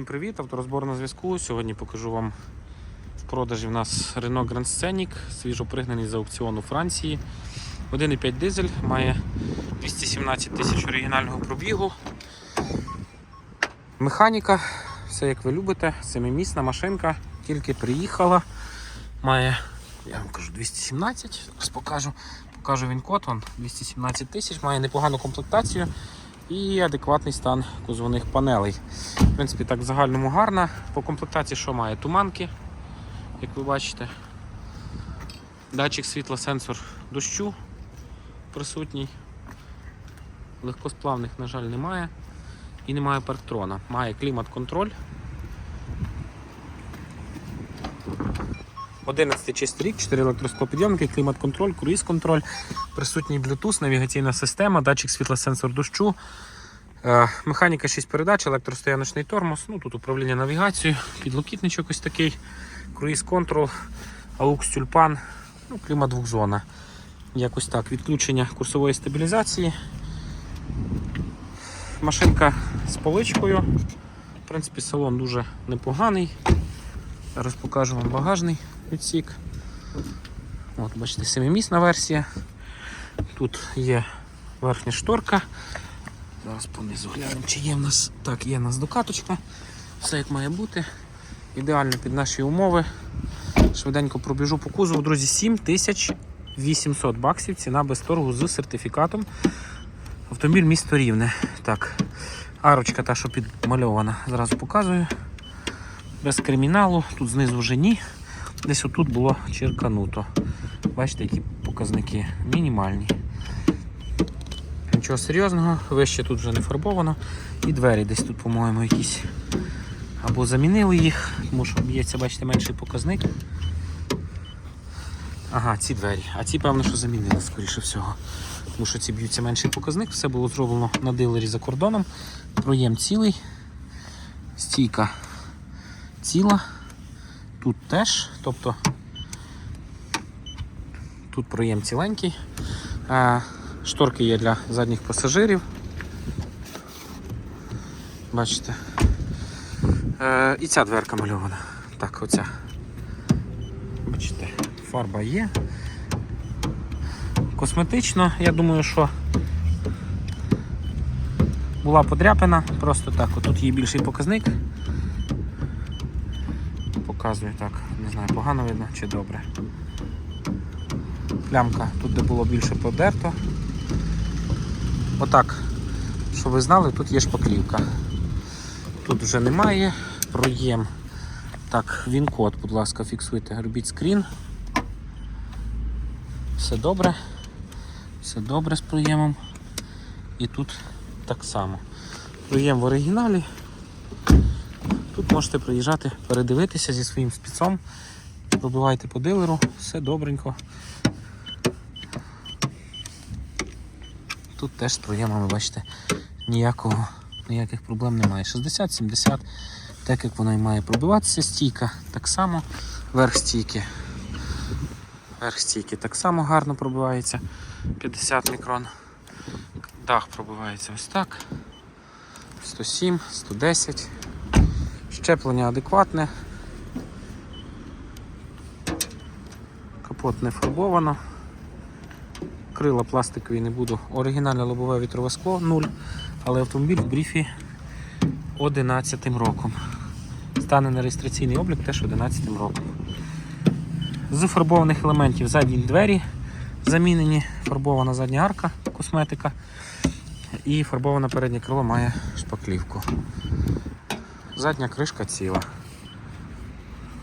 Всім Привіт, авторозбор на зв'язку. Сьогодні покажу вам в продажі в нас Renault Grand Scenic, свіжо пригнаний з аукціону Франції. 1,5 дизель, має 217 тисяч оригінального пробігу. Механіка, все як ви любите, семимісна машинка, тільки приїхала. Має, я вам кажу, 217, зараз покажу. Покажу він код, он 217 тисяч, має непогану комплектацію і адекватний стан кузовних панелей. В принципі, так в загальному гарна. По комплектації що має? Туманки, як ви бачите. Датчик світла, сенсор дощу присутній. Легкосплавних, на жаль, немає. І немає парктрона. Має клімат-контроль. 11 чистий рік, 4 електросклопідйомники, клімат-контроль, круїз-контроль, присутній Bluetooth, навігаційна система, датчик світлосенсор дощу, е, механіка 6 передач, електростояночний тормоз, ну тут управління навігацією, підлокітничок ось такий, круїз-контрол, AUX тюльпан, ну, клімат двохзона. Якось так, відключення курсової стабілізації. Машинка з поличкою. В принципі, салон дуже непоганий. Зараз покажу вам багажний відсік. От, бачите, семимісна версія. Тут є верхня шторка. Зараз понизу глянемо, чи є в нас. Так, є в нас докаточка. Все як має бути. Ідеально під наші умови. Швиденько пробіжу по кузову, друзі, 7800 баксів. Ціна без торгу з сертифікатом. Автомобіль місто рівне. Так, арочка та, що підмальована, зразу показую. Без криміналу, тут знизу вже ні. Десь отут було черкануто. Бачите, які показники мінімальні. Нічого серйозного, вище тут вже не фарбовано. І двері десь тут, по-моєму, якісь або замінили їх, тому що б'ється, бачите, менший показник. Ага, ці двері. А ці, певно, що замінили, скоріше всього. Тому що ці б'ються менший показник, все було зроблено на дилері за кордоном. Проєм цілий, стійка ціла. Тут теж, тобто тут проєм ціленький. Шторки є для задніх пасажирів. Бачите. Е, І ця дверка мальована. Так, оця. Бачите, фарба є. Косметично, я думаю, що була подряпина, просто так, отут є більший показник. Показує так, не знаю, погано видно чи добре. Плямка тут, де було більше подерто. Отак, щоб ви знали, тут є шпаклівка. Тут вже немає, проєм. Так, він код, будь ласка, фіксуйте, робіть скрін. Все добре. Все добре з проємом. І тут так само. Проєм в оригіналі. Можете приїжджати, передивитися зі своїм спецом. Пробивайте по дилеру, все добренько. Тут теж з проємами, бачите, ніякого, ніяких проблем немає. 60-70, так як воно і має пробиватися, стійка так само, верх стійки. Верх стійки так само гарно пробивається. 50 мікрон. Дах пробивається ось так. 107, 110. Щеплення адекватне. Капот не фарбовано. Крила пластикові не буду. Оригінальне лобове вітрове скло 0, але автомобіль в бріфі 11 роком. Стане на реєстраційний облік теж 11 роком. З фарбованих елементів задні двері замінені, фарбована задня арка, косметика і фарбоване переднє крило має шпаклівку. Задня кришка ціла.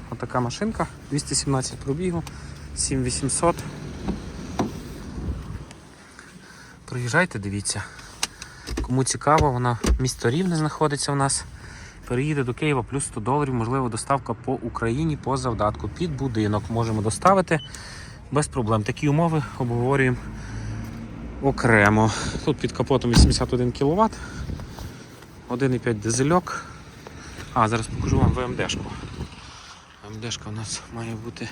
Отака машинка, 217 пробігу, 7800. Приїжджайте, дивіться. Кому цікаво, вона місто Рівне знаходиться у нас. Переїде до Києва плюс 100 доларів, можливо, доставка по Україні по завдатку. Під будинок можемо доставити без проблем. Такі умови обговорюємо окремо. Тут під капотом 81 кВт, 1,5 дизельок. А, зараз покажу вам ВМДшку. ВМДшка у нас має бути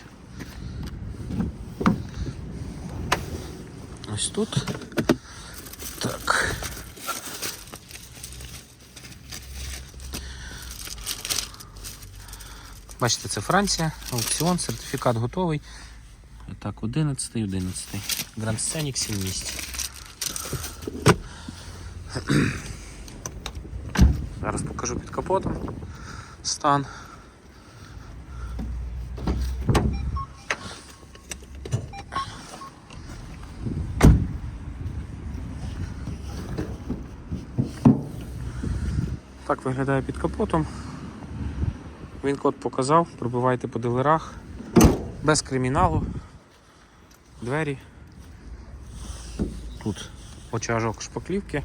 ось тут. Так. Бачите, це Франція, аукціон, сертифікат готовий. Так, 11, 11. Grand Scenic 7 місць. Зараз покажу під капотом стан. Так виглядає під капотом. Він код показав, пробивайте по дилерах. Без криміналу. Двері. Тут очажок шпаклівки.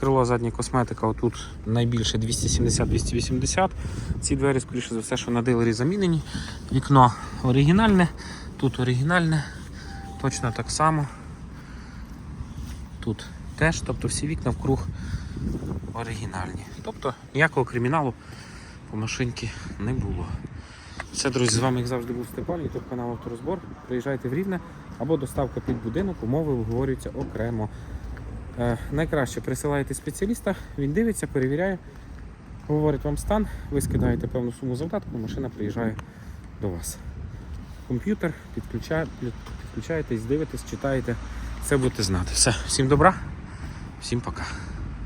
Крило задня косметика, отут найбільше 270-280. Ці двері, скоріше за все, що на дилері замінені. Вікно оригінальне, тут оригінальне, точно так само. Тут теж, тобто всі вікна вкруг оригінальні. Тобто ніякого криміналу по машинці не було. Все, друзі, з вами, як завжди, був Степан, ютуб канал Авторозбор. Приїжджайте в Рівне або доставка під будинок, умови обговорюються окремо. Е, найкраще присилаєте спеціаліста, він дивиться, перевіряє, говорить вам стан, ви скидаєте певну суму завдатку, машина приїжджає до вас. Комп'ютер, підключаєтесь, дивитесь, читаєте, все будете знати. Все, всім добра, всім пока.